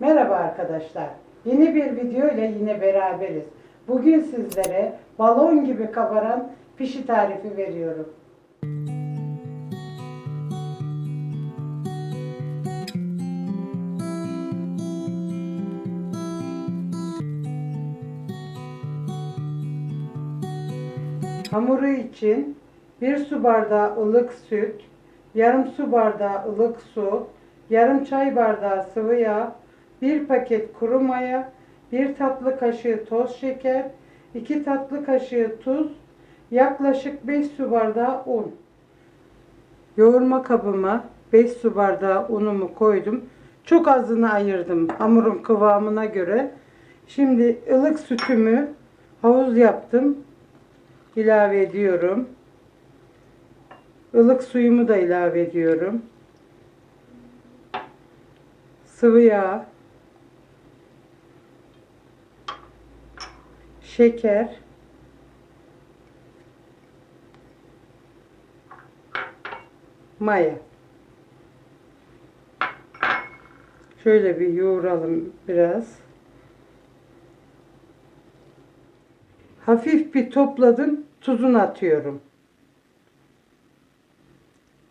Merhaba arkadaşlar. Yeni bir video ile yine beraberiz. Bugün sizlere balon gibi kabaran pişi tarifi veriyorum. Hamuru için 1 su bardağı ılık süt, yarım su bardağı ılık su, yarım çay bardağı sıvı yağ, 1 paket kuru maya, 1 tatlı kaşığı toz şeker, 2 tatlı kaşığı tuz, yaklaşık 5 su bardağı un. Yoğurma kabıma 5 su bardağı unumu koydum. Çok azını ayırdım hamurun kıvamına göre. Şimdi ılık sütümü havuz yaptım. İlave ediyorum. Ilık suyumu da ilave ediyorum. Sıvı yağ. Şeker. Maya. Şöyle bir yoğuralım biraz. Hafif bir topladım. Tuzunu atıyorum.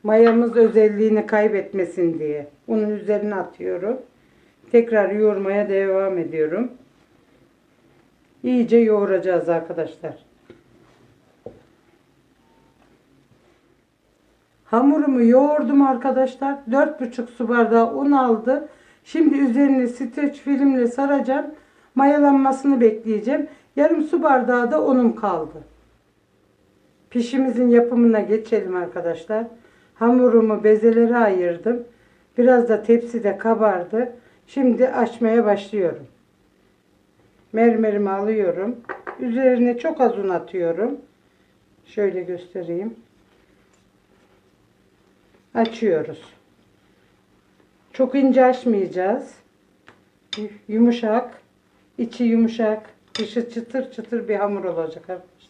Mayamız özelliğini kaybetmesin diye. Onun üzerine atıyorum. Tekrar yoğurmaya devam ediyorum. İyice yoğuracağız arkadaşlar. Hamurumu yoğurdum arkadaşlar. 4,5 su bardağı un aldı. Şimdi üzerine streç filmle saracağım. Mayalanmasını bekleyeceğim. Yarım su bardağı da unum kaldı. Pişimizin yapımına geçelim arkadaşlar. Hamurumu bezelere ayırdım. Biraz da tepside kabardı. Şimdi açmaya başlıyorum. Mermerimi alıyorum. Üzerine çok az un atıyorum. Şöyle göstereyim. Açıyoruz. Çok ince açmayacağız. Yumuşak, içi yumuşak, dışı çıtır çıtır bir hamur olacak arkadaşlar.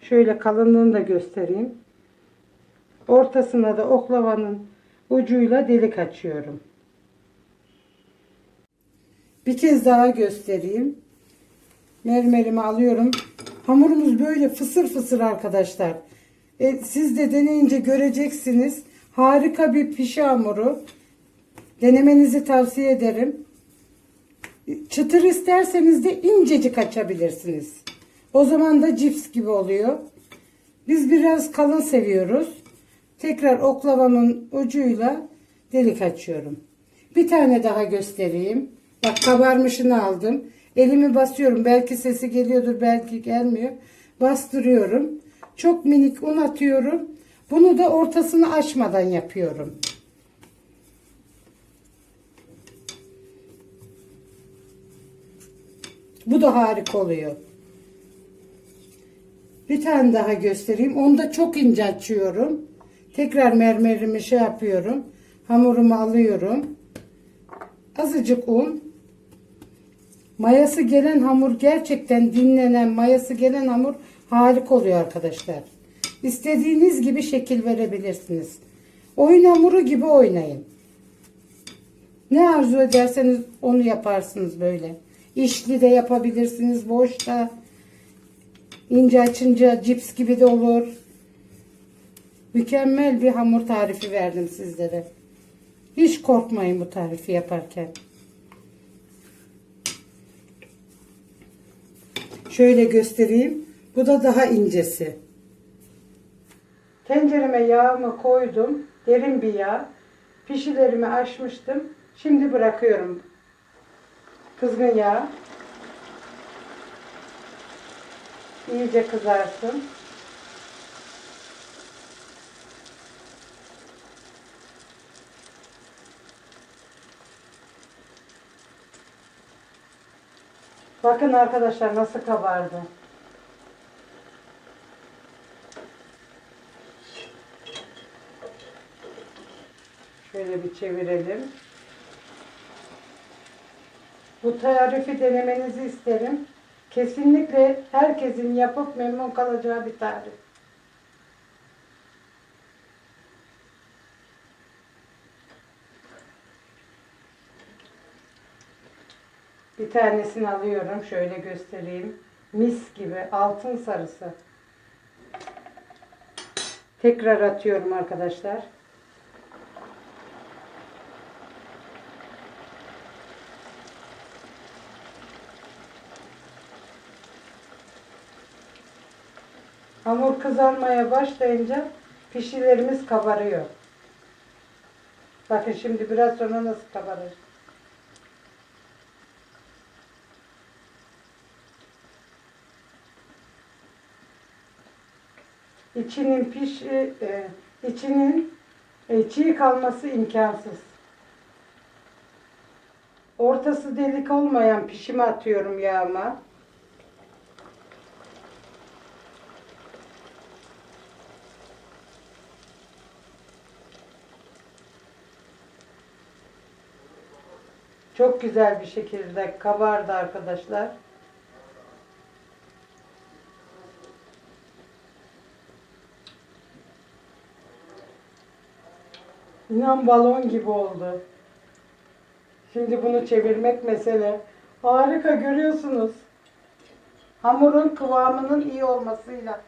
Şöyle kalınlığını da göstereyim. Ortasına da oklavanın ucuyla delik açıyorum. Bir kez daha göstereyim. Mermerimi alıyorum. Hamurumuz böyle fısır fısır arkadaşlar. E, siz de deneyince göreceksiniz. Harika bir pişi hamuru. Denemenizi tavsiye ederim. Çıtır isterseniz de incecik açabilirsiniz. O zaman da cips gibi oluyor. Biz biraz kalın seviyoruz. Tekrar oklavamın ucuyla delik açıyorum. Bir tane daha göstereyim. Bak kabarmışını aldım. Elimi basıyorum. Belki sesi geliyordur, belki gelmiyor. Bastırıyorum. Çok minik un atıyorum. Bunu da ortasını açmadan yapıyorum. Bu da harika oluyor. Bir tane daha göstereyim. Onu da çok ince açıyorum. Tekrar mermerimi şey yapıyorum. Hamurumu alıyorum. Azıcık un. Mayası gelen hamur gerçekten dinlenen mayası gelen hamur harika oluyor arkadaşlar. İstediğiniz gibi şekil verebilirsiniz. Oyun hamuru gibi oynayın. Ne arzu ederseniz onu yaparsınız böyle. İşli de yapabilirsiniz, boş da. İnce açınca cips gibi de olur. Mükemmel bir hamur tarifi verdim sizlere. Hiç korkmayın bu tarifi yaparken. Şöyle göstereyim. Bu da daha incesi. Tencereme yağımı koydum. Derin bir yağ. Pişilerimi açmıştım. Şimdi bırakıyorum. Kızgın yağ. İyice kızarsın. Bakın arkadaşlar nasıl kabardı. Şöyle bir çevirelim. Bu tarifi denemenizi isterim. Kesinlikle herkesin yapıp memnun kalacağı bir tarif. Bir tanesini alıyorum. Şöyle göstereyim. Mis gibi altın sarısı. Tekrar atıyorum arkadaşlar. Hamur kızarmaya başlayınca pişilerimiz kabarıyor. Bakın şimdi biraz sonra nasıl kabarır. İçinin piş, e, içinin e, çiğ kalması imkansız. Ortası delik olmayan pişime atıyorum yağıma. Çok güzel bir şekilde kabardı arkadaşlar. İnan balon gibi oldu. Şimdi bunu çevirmek mesele. Harika görüyorsunuz. Hamurun kıvamının iyi olmasıyla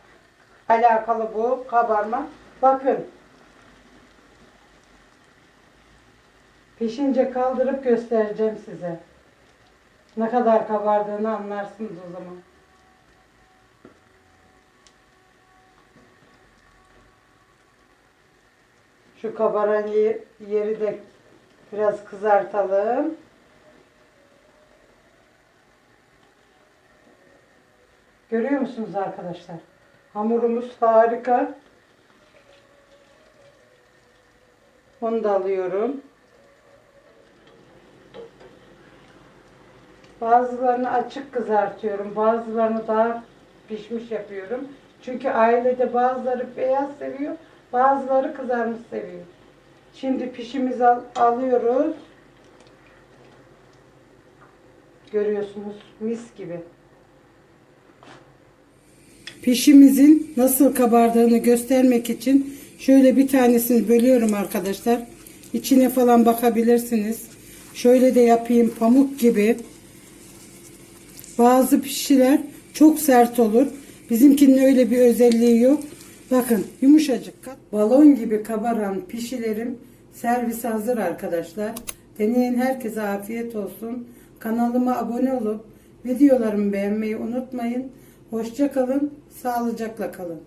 alakalı bu kabarma. Bakın. Pişince kaldırıp göstereceğim size. Ne kadar kabardığını anlarsınız o zaman. Şu kabaran ye- yeri de biraz kızartalım. Görüyor musunuz arkadaşlar? Hamurumuz harika. Onu da alıyorum. Bazılarını açık kızartıyorum. Bazılarını daha pişmiş yapıyorum. Çünkü ailede bazıları beyaz seviyor. Bazıları kızarmış seviyor. Şimdi pişimizi al- alıyoruz. Görüyorsunuz mis gibi. Pişimizin nasıl kabardığını göstermek için şöyle bir tanesini bölüyorum arkadaşlar. İçine falan bakabilirsiniz. Şöyle de yapayım pamuk gibi. Bazı pişiler çok sert olur. Bizimkinin öyle bir özelliği yok. Bakın yumuşacık. Balon gibi kabaran pişilerim servis hazır arkadaşlar. Deneyen herkese afiyet olsun. Kanalıma abone olup videolarımı beğenmeyi unutmayın. Hoşça kalın, sağlıcakla kalın.